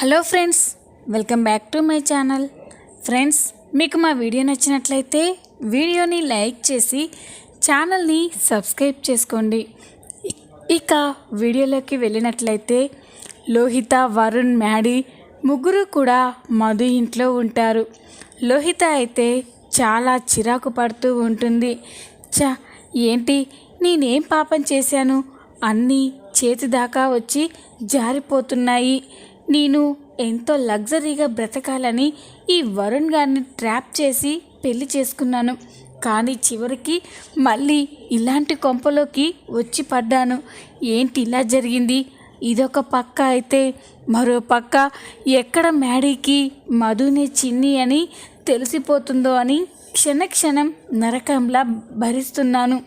Hello friends welcome back to my channel. Friends మీకు మా video నచ్చినట్లయితే వీడియోని లైక్ చేసి ఛానల్ని సబ్స్క్రైబ్ చేసుకోండి. ఇక వీడియోలోకి వెళ్ళినట్లయితే లోహిత వరుణ్ మ్యాడీ ముగ్గురు కూడా మధు ఇంట్లో ఉంటారు. లోహిత అయితే చాలా చిరాకు పడుతూ ఉంటుంది. చా ఏంటి నేనేం పాపం చేశాను? అన్నీ చేతి దాకా వచ్చి జారిపోతున్నాయి. నేను ఎంతో లగ్జరీగా బ్రతకాలని ఈ వరుణ్ గారిని ట్రాప్ చేసి పెళ్ళి చేసుకున్నాను. కానీ చివరికి మళ్ళీ ఇలాంటి కొంపలోకి వచ్చి పడ్డాను. ఏంటి ఇలా జరిగింది? ఇదొక పక్క అయితే మరో పక్క ఎక్కడ మ్యాడీకి మధునే చిన్ని అని తెలిసిపోతుందో అని క్షణక్షణం నరకంలా భరిస్తున్నాను.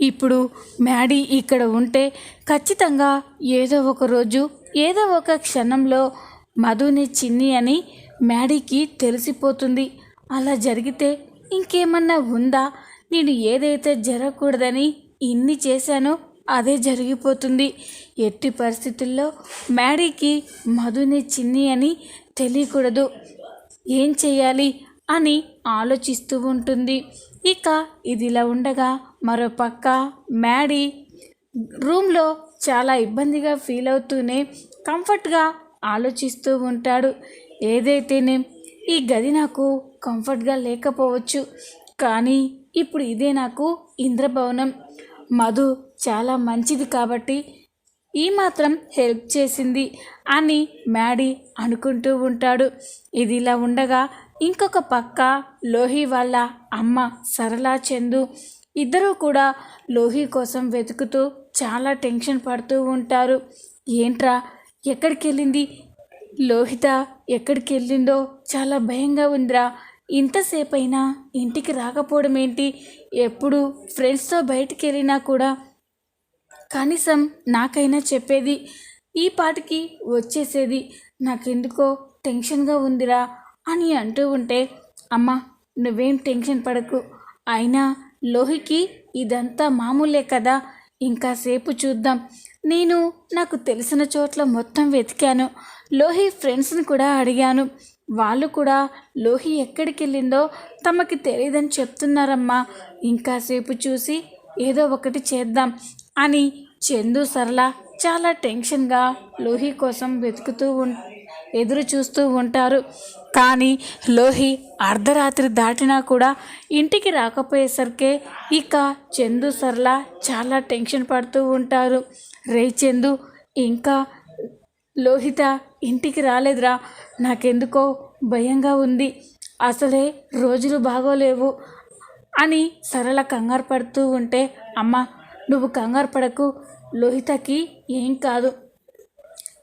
ఇప్పుడు మ్యాడీ ఇక్కడ ఉంటే ఖచ్చితంగా ఏదో ఒక రోజు ఏదో ఒక క్షణంలో మధుని చిన్ని అని మ్యాడీకి తెలిసిపోతుంది. అలా జరిగితే ఇంకేమన్నా ఉందా? నేను ఏదైతే జరగకూడదని ఇన్ని చేశానో అదే జరిగిపోతుంది. ఎట్టి పరిస్థితుల్లో మ్యాడీకి మధుని చిన్ని అని తెలియకూడదు. ఏం చేయాలి అని ఆలోచిస్తూ ఉంటుంది. ఇక ఇదిలా ఉండగా మరో పక్క మ్యాడీ రూమ్లో చాలా ఇబ్బందిగా ఫీల్ అవుతూనే కంఫర్ట్గా ఆలోచిస్తూ ఉంటాడు. ఏదైతేనే ఈ గది నాకు కంఫర్ట్గా లేకపోవచ్చు. కానీ ఇప్పుడు ఇదే నాకు ఇంద్రభవనం. మధు చాలా మంచిది కాబట్టి ఈ మాత్రం హెల్ప్ చేసింది అని మ్యాడీ అనుకుంటూ ఉంటాడు. ఇది ఇలా ఉండగా ఇంకొక పక్క లోహి వాళ్ళ అమ్మ సరళా చందు ఇద్దరూ కూడా లోహి కోసం వెతుకుతూ చాలా టెన్షన్ పడుతూ ఉంటారు. ఏంట్రా ఎక్కడికి వెళ్ళింది? లోహిత ఎక్కడికి వెళ్ళిందో చాలా భయంగా ఉందిరా. ఇంతసేపు అయినా ఇంటికి రాకపోవడం ఏంటి? ఎప్పుడు ఫ్రెండ్స్తో బయటికి వెళ్ళినా కూడా కనీసం నాకైనా చెప్పేది ఈ పాటికి వచ్చేసేది నాకెందుకో టెన్షన్గా ఉందిరా అని అంటూ ఉంటే అమ్మ నువ్వేం టెన్షన్ పడకు. అయినా లోహికి ఇదంతా మామూలే కదా. ఇంకా సేపు చూద్దాం. నేను నాకు తెలిసిన చోట్ల మొత్తం వెతికాను. లోహి ఫ్రెండ్స్ని కూడా అడిగాను. వాళ్ళు కూడా లోహి ఎక్కడికి వెళ్ళిందో తమకి తెలియదని చెప్తున్నారమ్మా. ఇంకాసేపు చూసి ఏదో ఒకటి చేద్దాం అని చందు సరళ చాలా టెన్షన్గా లోహి కోసం వెతుకుతూ ఉం ఎదురు చూస్తూ ఉంటారు. కానీ లోహి అర్ధరాత్రి దాటినా కూడా ఇంటికి రాకపోయేసరికే ఇక చందు సర్ల చాలా టెన్షన్ పడుతూ ఉంటారు. రే చందు ఇంకా లోహిత ఇంటికి రాలేదురా. నాకెందుకో భయంగా ఉంది. అసలే రోజులు బాగోలేవు అని సరళ కంగారు పడుతూ ఉంటే అమ్మ నువ్వు కంగారు పడకు. లోహితకి ఏం కాదు.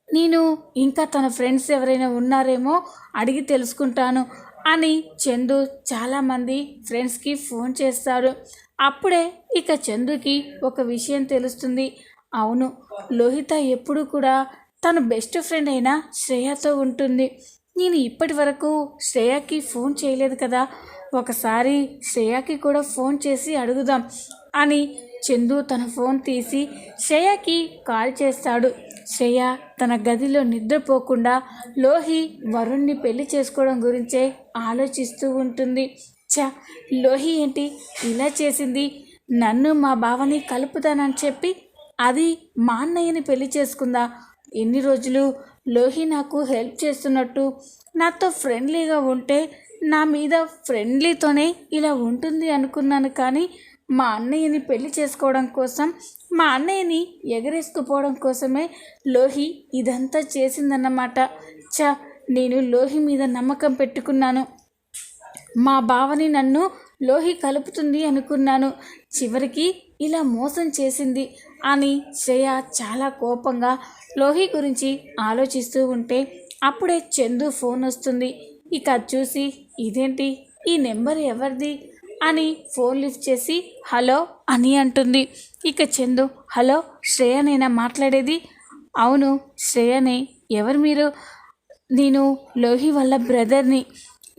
నేను ఇంకా తన ఫ్రెండ్స్ ఎవరైనా ఉన్నారేమో అడిగి తెలుసుకుంటాను అని చందు చాలామంది ఫ్రెండ్స్కి ఫోన్ చేస్తారు అప్పుడే ఇక చందుకి ఒక విషయం తెలుస్తుంది. అవును లోహిత ఎప్పుడు కూడా తన బెస్ట్ ఫ్రెండ్ అయిన శ్రేయతో ఉంటుంది. నేను ఇప్పటి వరకు శ్రేయకి ఫోన్ చేయలేదు కదా. ఒకసారి శ్రేయకి కూడా ఫోన్ చేసి అడుగుదాం అని చందు తన ఫోన్ తీసి శ్రేయకి కాల్ చేస్తాడు. శ్రేయ తన గదిలో నిద్రపోకుండా లోహి వరుణ్ణి పెళ్ళి చేసుకోవడం గురించే ఆలోచిస్తూ ఉంటుంది. చ లోహి ఏంటి? ఇలా చేసింది. నన్ను మా బావని కలుపుతానని చెప్పి అది మా అన్నయ్యని పెళ్ళి చేసుకుందా? ఎన్ని రోజులు లోహి నాకు హెల్ప్ చేస్తున్నట్టు నాతో ఫ్రెండ్లీగా ఉంటే నా మీద ఫ్రెండ్లీతోనే ఇలా ఉంటుంది అనుకున్నాను కానీ మా అన్నయ్యని పెళ్ళి చేసుకోవడం కోసం మా అన్నయ్యని ఎగరేసుకుపోవడం కోసమే లోహి ఇదంతా చేసిందన్నమాట. చ నేను లోహి మీద నమ్మకం పెట్టుకున్నాను. మా బావని నన్ను లోహి కలుపుతుంది అనుకున్నాను. చివరికి ఇలా మోసం చేసింది అని శ్రేయ చాలా కోపంగా లోహి గురించి ఆలోచిస్తూ ఉంటే అప్పుడే చందు ఫోన్ వస్తుంది. ఇక చూసి ఇదేంటి? ఈ నెంబర్ ఎవరిది? అని ఫోన్ లిఫ్ట్ చేసి హలో అని అంటుంది. ఇక చందు హలో శ్రేయనేనా మాట్లాడేది? అవును శ్రేయనే. ఎవరు మీరు? నేను లోహి వాళ్ళ బ్రదర్ని.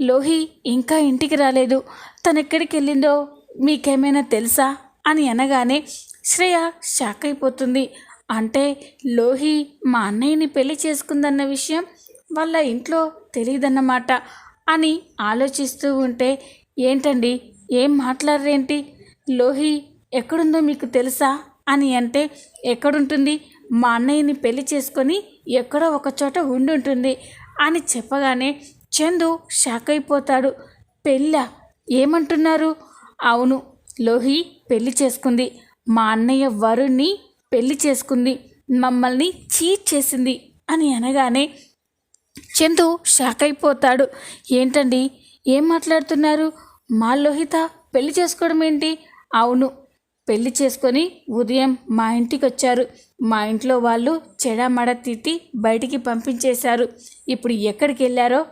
లోహి ఇంకా ఇంటికి రాలేదు. తను ఎక్కడికి వెళ్ళిందో మీకేమైనా తెలుసా? అని అనగానే శ్రేయ షాక్ అయిపోతుంది. అంటే లోహి మా అన్నయ్యని పెళ్ళి చేసుకుందన్న విషయం వాళ్ళ ఇంట్లో తెలియదన్నమాట అని ఆలోచిస్తూ ఉంటే ఏంటండి? ఏం మాట్లాడరేంటి? లోహి ఎక్కడుందో మీకు తెలుసా? అని అంటే ఎక్కడుంటుంది? మా అన్నయ్యని పెళ్ళి చేసుకొని ఎక్కడో ఒక చోట ఉండుంటుంది అని చెప్పగానే చందు షాక్ అయిపోతాడు. పెళ్ళ? ఏమంటున్నారు? అవును లోహి పెళ్ళి చేసుకుంది. మా అన్నయ్య వరుణ్ణి పెళ్ళి చేసుకుంది. మమ్మల్ని చీట్ చేసింది అని అనగానే చందు షాక్ అయిపోతాడు. ఏంటండి? ఏం మాట్లాడుతున్నారు? మా లోహిత పెళ్ళి చేసుకోవడం ఏంటి? అవును. పెళ్ళి చేసుకొని ఉదయం మా ఇంటికి వచ్చారు. మా ఇంట్లో వాళ్ళు చెడమడ తిట్టి బయటికి పంపించేశారు. ఇప్పుడు ఎక్కడికి వెళ్ళారో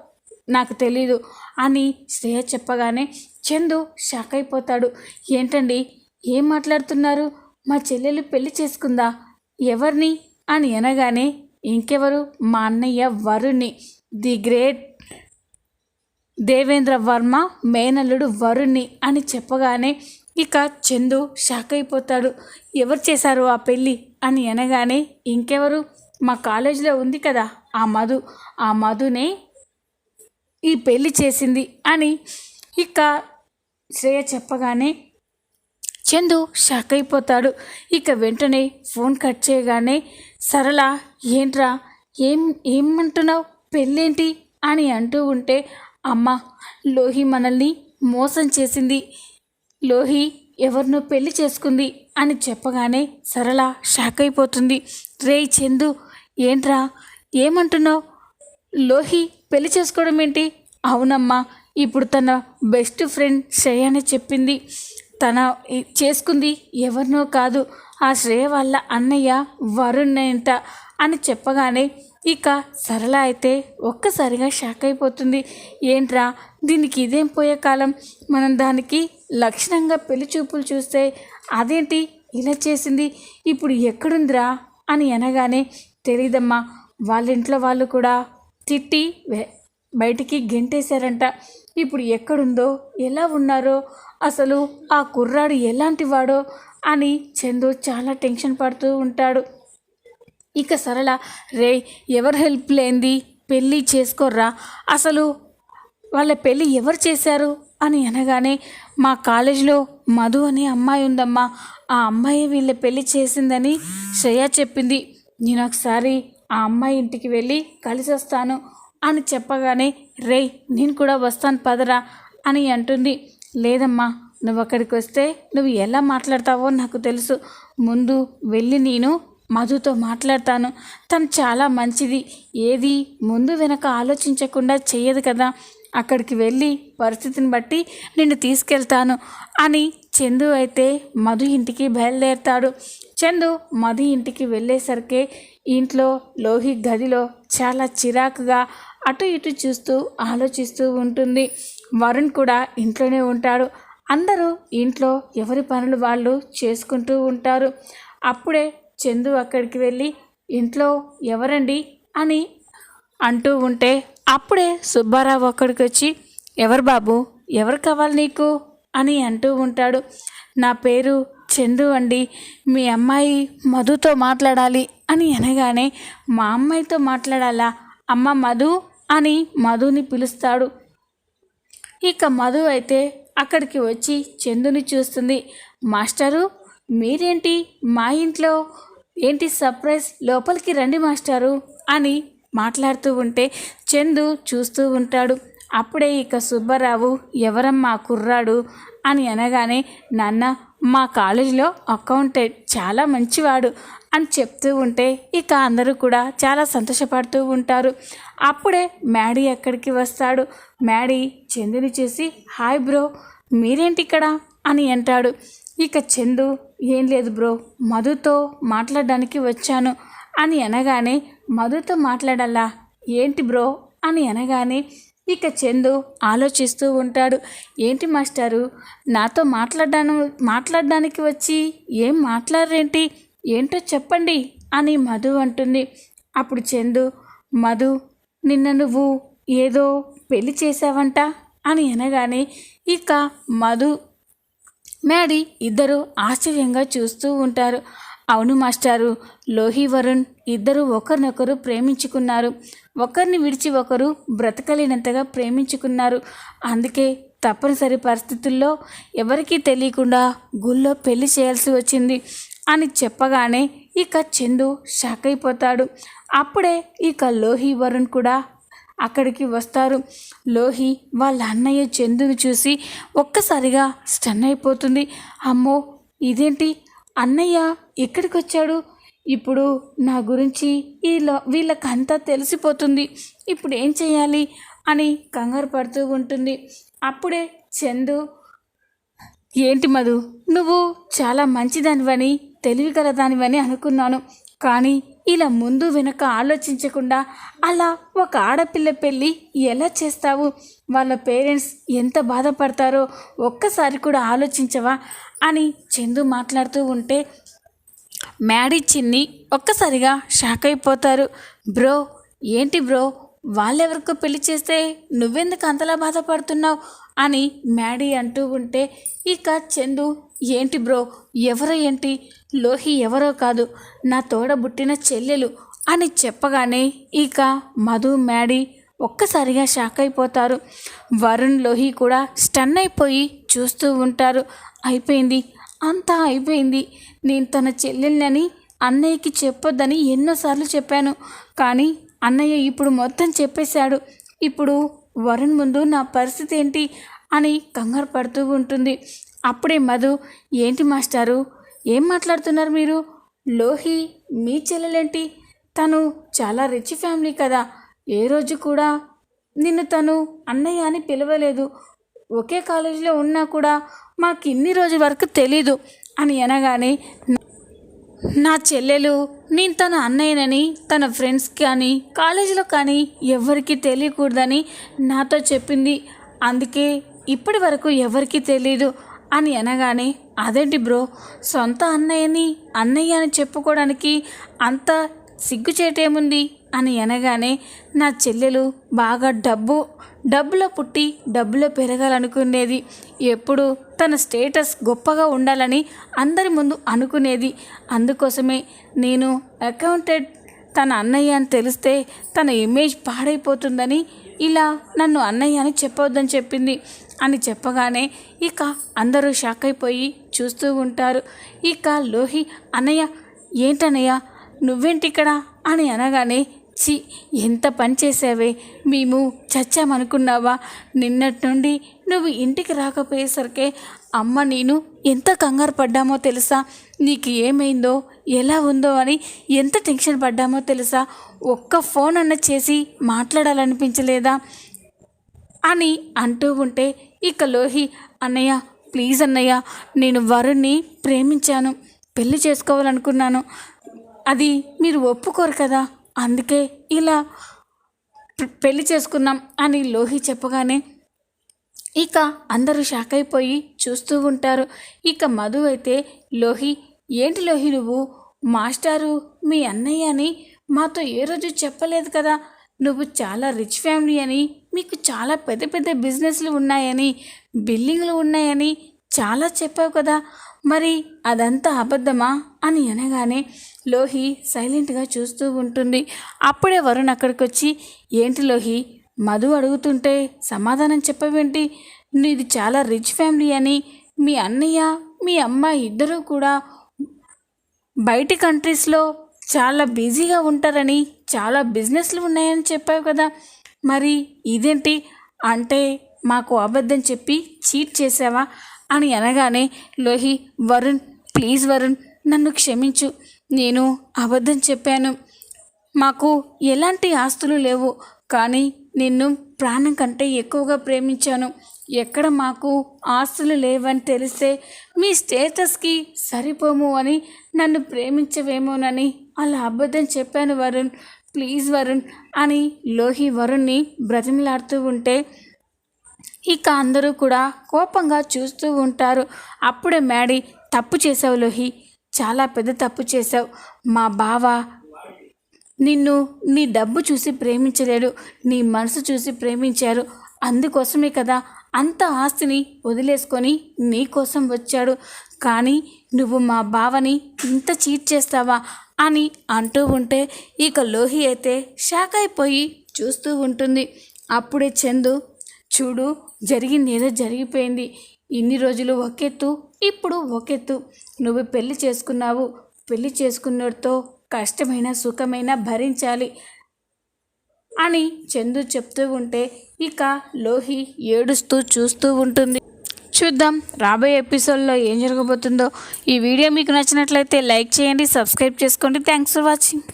నాకు తెలీదు అని శ్రేయ చెప్పగానే చందు షాక్ అయిపోతాడు. ఏంటండి? ఏం మాట్లాడుతున్నారు? మా చెల్లెలు పెళ్ళి చేసుకుందా? ఎవరిని? అని అనగానే ఇంకెవరు? మా అన్నయ్య వరుణ్ణి. ది గ్రేట్ దేవేంద్ర వర్మ మేనల్లుడు వరుణ్ణి అని చెప్పగానే ఇక చందు షాక్ అయిపోతాడు. ఎవరు చేశారు ఆ పెళ్ళి? అని అనగానే ఇంకెవరు? మా కాలేజీలో ఉంది కదా ఆ మధు. ఆ మధునే ఈ పెళ్ళి చేసింది అని ఇక శ్రేయ చెప్పగానే చందు షాక్ అయిపోతాడు. ఇక వెంటనే ఫోన్ కట్ చేయగానే సరళ ఏంట్రా? ఏం ఏమంటున్నావు? పెళ్ళేంటి? అని అంటూ ఉంటే అమ్మ లోహి మనల్ని మోసం చేసింది. లోహి ఎవరినో పెళ్ళి చేసుకుంది అని చెప్పగానే సరళ షాక్ అయిపోతుంది. రే చందు ఏంట్రా? ఏమంటున్నావు? లోహి పెళ్ళి చేసుకోవడం ఏంటి? అవునమ్మా ఇప్పుడు తన బెస్ట్ ఫ్రెండ్ శ్రేయ అని చెప్పింది. తన చేసుకుంది ఎవరినో కాదు ఆ శ్రేయ వాళ్ళ అన్నయ్య వరుణ్ అని చెప్పగానే ఇక సరళ అయితే ఒక్కసారిగా షాక్ అయిపోతుంది. ఏంట్రా? దీనికి ఇదేం పోయే కాలం? మనం దానికి లక్షణంగా పెళ్ళి చూపులు చూస్తే అదేంటి? ఇలా చేసింది. ఇప్పుడు ఎక్కడుందిరా? అని అనగానే తెలీదమ్మా వాళ్ళ ఇంట్లో వాళ్ళు కూడా తిట్టి బయటికి గెంటేశారంట. ఇప్పుడు ఎక్కడుందో? ఎలా ఉన్నారో? అసలు ఆ కుర్రాడు ఎలాంటి వాడో? అని చందు చాలా టెన్షన్ పడుతూ ఉంటాడు. ఇక సరళ రే ఎవరు హెల్ప్ లేంది పెళ్ళి చేసుకోర్రా. అసలు వాళ్ళ పెళ్ళి ఎవరు చేశారు? అని అనగానే మా కాలేజీలో మధు అనే అమ్మాయి ఉందమ్మా. ఆ అమ్మాయి వీళ్ళ పెళ్ళి చేసిందని శ్రేయ చెప్పింది. నేను ఒకసారి ఆ అమ్మాయి ఇంటికి వెళ్ళి కలిసి వస్తాను అని చెప్పగానే రే నేను కూడా వస్తాను పదరా అని అంటుంది. లేదమ్మా నువ్వు అక్కడికి వస్తే నువ్వు ఎలా మాట్లాడతావో నాకు తెలుసు. ముందు వెళ్ళి నేను మధుతో మాట్లాడతాను. తను చాలా మంచిది. ఏది ముందు వెనక ఆలోచించకుండా చేయదు కదా. అక్కడికి వెళ్ళి పరిస్థితిని బట్టి నిన్ను తీసుకెళ్తాను అని చందు అయితే మధు ఇంటికి బయలుదేరుతాడు. చందు మధు ఇంటికి వెళ్ళేసరికి ఇంట్లో లోహి గదిలో చాలా చిరాకుగా అటు ఇటు చూస్తూ ఆలోచిస్తూ ఉంటుంది. వరుణ్ కూడా ఇంట్లోనే ఉంటాడు. అందరూ ఇంట్లో ఎవరి పనులు వాళ్ళు చేసుకుంటూ ఉంటారు. అప్పుడే చందు అక్కడికి వెళ్ళి ఇంట్లో ఎవరండి? అని అంటూ ఉంటే అప్పుడే సుబ్బారావు అక్కడికి వచ్చి ఎవరు బాబు? ఎవరు కావాలి నీకు? అని అంటూ ఉంటాడు. నా పేరు చందు అండి. మీ అమ్మాయి మధుతో మాట్లాడాలి. అని అనగానే మా అమ్మాయితో మాట్లాడాలా? అమ్మ మధు అని మధుని పిలుస్తాడు. ఇక మధు అయితే అక్కడికి వచ్చి చందుని చూస్తుంది. మాస్టరు మీరేంటి? మా ఇంట్లో ఏంటి సర్ప్రైజ్? లోపలికి రండి మాస్టారు అని మాట్లాడుతూ ఉంటే చందు చూస్తూ ఉంటాడు. అప్పుడే ఇక సుబ్బారావు ఎవరమ్మా కుర్రాడు? అని అనగానే నాన్న మా కాలేజీలో అకౌంటెంట్ చాలా మంచివాడు అని చెప్తూ ఉంటే ఇక అందరూ కూడా చాలా సంతోషపడుతూ ఉంటారు. అప్పుడే మ్యాడీ అక్కడికి వస్తాడు. మ్యాడీ చందుని చూసి హాయ్ బ్రో మీరేంటి ఇక్కడ? అని అంటాడు. ఇక చందు ఏం లేదు బ్రో మధుతో మాట్లాడడానికి వచ్చాను అని అనగానే మధుతో మాట్లాడాలా? ఏంటి బ్రో? అని అనగానే ఇక చందు ఆలోచిస్తూ ఉంటాడు ఏంటి మాస్టారు? నాతో మాట్లాడాను మాట్లాడడానికి వచ్చి ఏం మాట్లాడరేంటి? ఏంటో చెప్పండి అని మధు అంటుంది. అప్పుడు చందు మధు నిన్న నువ్వు ఏదో పెళ్ళి చేసావంట అని అనగానే ఇక మధు మ్యాడీ ఇద్దరు ఆశ్చర్యంగా చూస్తూ ఉంటారు. అవును మాస్టారు లోహి వరుణ్ ఇద్దరు ఒకరినొకరు ప్రేమించుకున్నారు. ఒకరిని విడిచి ఒకరు బ్రతకలేనంతగా ప్రేమించుకున్నారు. అందుకే తప్పనిసరి పరిస్థితుల్లో ఎవరికీ తెలియకుండా గుళ్ళో పెళ్ళి చేయాల్సి వచ్చింది అని చెప్పగానే ఇక చందు షాక్ అయిపోతాడు. అప్పుడే ఇక లోహి వరుణ్ కూడా అక్కడికి వస్తారు. లోహి వాళ్ళ అన్నయ్య చందును చూసి ఒక్కసారిగా స్టన్ అయిపోతుంది. అమ్మో ఇదేంటి? అన్నయ్య ఎక్కడికి వచ్చాడు ఇప్పుడు నా గురించి వీళ్ళ వీళ్ళకంతా తెలిసిపోతుంది. ఇప్పుడు ఏం చేయాలి? అని కంగారు పడుతూ ఉంటుంది. అప్పుడే చందు ఏంటి మధు? నువ్వు చాలా మంచిదానివని తెలివి గలదానివని అనుకున్నాను. కానీ ఇలా ముందు వెనక ఆలోచించకుండా అలా ఒక ఆడపిల్ల పెళ్ళి ఎలా చేస్తావు? వాళ్ళ పేరెంట్స్ ఎంత బాధపడతారో ఒక్కసారి కూడా ఆలోచించవా? అని చందు మాట్లాడుతూ ఉంటే మ్యాడీ చిన్ని ఒక్కసారిగా షాక్ అయిపోతారు. బ్రో ఏంటి బ్రో? వాళ్ళెవరికో పెళ్ళి చేస్తే నువ్వెందుకు అంతలా బాధపడుతున్నావు? అని మ్యాడీ అంటూ ఉంటే ఇక చందు ఏంటి బ్రో? ఎవరో ఏంటి? లోహి ఎవరో కాదు. నా తోడబుట్టిన చెల్లెలు అని చెప్పగానే ఇక మధు మ్యాడీ ఒక్కసారిగా షాక్ అయిపోతారు. వరుణ్ లోహి కూడా స్టన్ అయిపోయి చూస్తూ ఉంటారు. అయిపోయింది. అంతా అయిపోయింది. నేను తన చెల్లెల్ని అన్నయ్యకి చెప్పొద్దని ఎన్నోసార్లు చెప్పాను. కానీ అన్నయ్య ఇప్పుడు మొత్తం చెప్పేశాడు. ఇప్పుడు వరుణ్ ముందు నా పరిస్థితి ఏంటి అని కంగారు పడుతూ ఉంటుంది. అప్పుడే మధు ఏంటి మాస్టారు? ఏం మాట్లాడుతున్నారు మీరు? లోహి మీ చెల్లెలేంటి? తను చాలా రిచ్ ఫ్యామిలీ కదా. ఏ రోజు కూడా నిన్ను తను అన్నయ్య అని పిలవలేదు. ఒకే కాలేజీలో ఉన్నా కూడా మాకు ఇన్ని రోజుల వరకు తెలీదు అని అనగానే నా చెల్లెలు నేను తన అన్నయ్యనని తన ఫ్రెండ్స్ కానీ కాలేజీలో కానీ ఎవరికీ తెలియకూడదని నాతో చెప్పింది. అందుకే ఇప్పటి వరకు ఎవరికీ తెలియదు అని అనగానే అదేంటి బ్రో సొంత అన్నయ్యని అన్నయ్య అని చెప్పుకోవడానికి అంత సిగ్గుచేటేముంది? అని అనగానే నా చెల్లెలు బాగా డబ్బు డబ్బులో పుట్టి డబ్బులో పెరగాలనుకునేది. ఎప్పుడు తన స్టేటస్ గొప్పగా ఉండాలని అందరి ముందు అనుకునేది. అందుకోసమే నేను అకౌంటెడ్ తన అన్నయ్య అని తెలిస్తే తన ఇమేజ్ పాడైపోతుందని ఇలా నన్ను అన్నయ్య అని చెప్పొద్దని చెప్పింది. అని చెప్పగానే ఇక అందరూ షాక్ అయిపోయి చూస్తూ ఉంటారు. ఇక లోహి అన్నయ్య ఏంటన్నయ్య? నువ్వేంటి ఇక్కడ అని అనగానే చి ఎంత పని చేసావే మేము చచ్చామనుకున్నావా? నిన్నటి నుండి నువ్వు ఇంటికి రాకపోయేసరికే అమ్మ నేను ఎంత కంగారు పడ్డామో తెలుసా? నీకు ఏమైందో? ఎలా ఉందో అని ఎంత టెన్షన్ పడ్డామో తెలుసా? ఒక్క ఫోన్ అన్న చేసి మాట్లాడాలనిపించలేదా? అని అంటూ ఉంటే ఇక లోహి అన్నయ్య ప్లీజ్ అన్నయ్య నేను వరుణ్ణి ప్రేమించాను. పెళ్ళి చేసుకోవాలనుకున్నాను. అది మీరు ఒప్పుకోరు కదా. అందుకే ఇలా పెళ్ళి చేసుకున్నాం అని లోహి చెప్పగానే ఇక అందరూ షాక్ అయిపోయి చూస్తూ ఉంటారు. ఇక మధు అయితే లోహి ఏంటి లోహి నువ్వు? మాస్టారు మీ అన్నయ్య అని మాతో ఏ రోజు చెప్పలేదు కదా. నువ్వు చాలా రిచ్ ఫ్యామిలీ అని మీకు చాలా పెద్ద పెద్ద బిజినెస్లు ఉన్నాయని బిల్డింగ్లు ఉన్నాయని చాలా చెప్పావు కదా. మరి అదంతా అబద్ధమా అని అనగానే లోహి సైలెంట్గా చూస్తూ ఉంటుంది. అప్పుడే వరుణ్ అక్కడికి వచ్చి ఏంటి లోహి మధు అడుగుతుంటే సమాధానం చెప్పవేంటి? నీది చాలా రిచ్ ఫ్యామిలీ అని. మీ అన్నయ్య మీ అమ్మ ఇద్దరూ కూడా బయటి కంట్రీస్లో చాలా బిజీగా ఉంటారని చాలా బిజినెస్లు ఉన్నాయని చెప్పావు కదా. మరి ఇదేంటి? అంటే మాకు అబద్ధం చెప్పి చీట్ చేసావా? అని అనగానే లోహి వరుణ్ ప్లీజ్ వరుణ్ నన్ను క్షమించు. నేను అబద్ధం చెప్పాను. మాకు ఎలాంటి ఆస్తులు లేవు. కానీ నిన్ను ప్రాణం కంటే ఎక్కువగా ప్రేమించాను. ఎక్కడ మాకు ఆస్తులు లేవని తెలిస్తే మీ స్టేటస్కి సరిపోము అని నన్ను ప్రేమించవేమోనని అలా అబద్ధం చెప్పాను వరుణ్. ప్లీజ్ వరుణ్ అని లోహి వరుణ్ణి బ్రతిమలాడుతూ ఉంటే ఇక అందరూ కూడా కోపంగా చూస్తూ ఉంటారు. అప్పుడే మ్యాడీ తప్పు చేసావు లోహి చాలా పెద్ద తప్పు చేసావు మా బావ నిన్ను నీ డబ్బు చూసి ప్రేమించలేడు నీ మనసు చూసి ప్రేమించారు. అందుకోసమే కదా అంత ఆస్తిని వదిలేసుకొని నీకోసం వచ్చాడు. కానీ నువ్వు మా బావని ఇంత చీట్ చేస్తావా? అని అంటూ ఉంటే ఇక లోహి అయితే షాక్ అయిపోయి చూస్తూ ఉంటుంది. అప్పుడే చందు చూడు జరిగింది ఏదో జరిగిపోయింది. ఇన్ని రోజులు ఒకెత్తు ఇప్పుడు ఒకెత్తు. నువ్వు పెళ్ళి చేసుకున్నావు. పెళ్ళి చేసుకున్నతో కష్టమైన సుఖమైన భరించాలి అని చందు చెప్తూ ఉంటే ఇక లోహి ఏడుస్తూ చూస్తూ ఉంటుంది. చూద్దాం రాబోయే ఎపిసోడ్లో ఏం జరగబోతుందో. ఈ వీడియో మీకు నచ్చినట్లయితే లైక్ చేయండి సబ్స్క్రైబ్ చేసుకోండి. Thanks for watching.